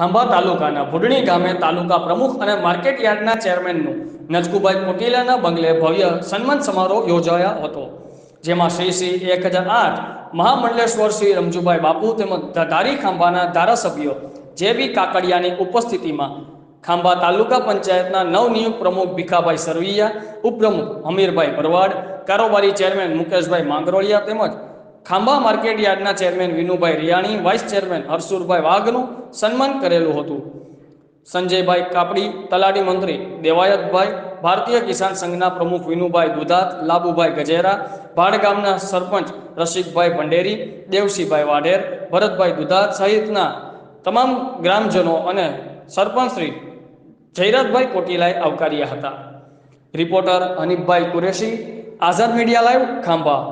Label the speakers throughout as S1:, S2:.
S1: ખાંભા તાલુકાના ભુડણી ગામે તાલુકા પ્રમુખ અને માર્કેટ યાર્ડના ચેરમેનનું નજકુભાઈ કોટેલાના બંગલે ભવ્ય સન્માન સમારોહ યોજાયો હતો, જેમાં શ્રી શ્રી એક હજાર આઠ મહામંડલેશ્વર શ્રી રમજુભાઈ બાપુ તેમજ ધારી ખાંભાના ધારાસભ્યો જે બી કાકડિયાની ઉપસ્થિતિમાં ખાંભા તાલુકા પંચાયતના નવનિયુક્ત પ્રમુખ ભીખાભાઈ સરવૈયા, ઉપપ્રમુખ અમીરભાઈ ભરવાડ, કારોબારી ચેરમેન મુકેશભાઈ માંગરોળિયા તેમજ ખાંભા માર્કેટ યાર્ડના chairman Vinubhai Riyani, vice chairman Harsurbhai વાઘનું સન્માન કરેલું હતું. સંજયભાઈ કાપડી, તલાટી મંત્રી દેવાયતભાઈ, ભારતીય કિસાન સંઘના પ્રમુખ વિનુભાઈ દુધાત, લાબુભાઈ ગજેરા, ભાડ ગામના સરપંચ રસિકભાઈ ભંડેરી, દેવસીભાઈ વાઢેર, ભરતભાઈ દુધાત સહિતના તમામ ગ્રામજનો અને સરપંચ શ્રી જયરાજભાઈ કોટીલાએ આવકાર્યા હતા. Reporter Hanifbhai Kureshi, Azad media live, Khambha.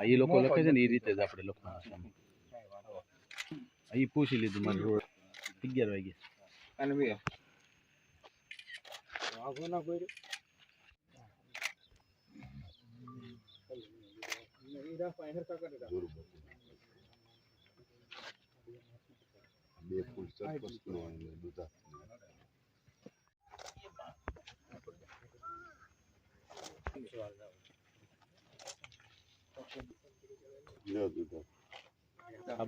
S2: આ એ લોકો લખે છે ને એ રીતે જ આપણે લખવાના છે અહીં પૂછી લીધું મારે રોડ અગિયાર વાગે
S3: અને બે વાઘો ના કોઈ
S4: બે ફૂલ નો અને દુધા Meu Deus
S2: do céu. Tá. Tá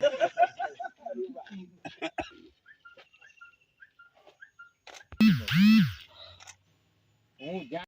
S2: um, dois.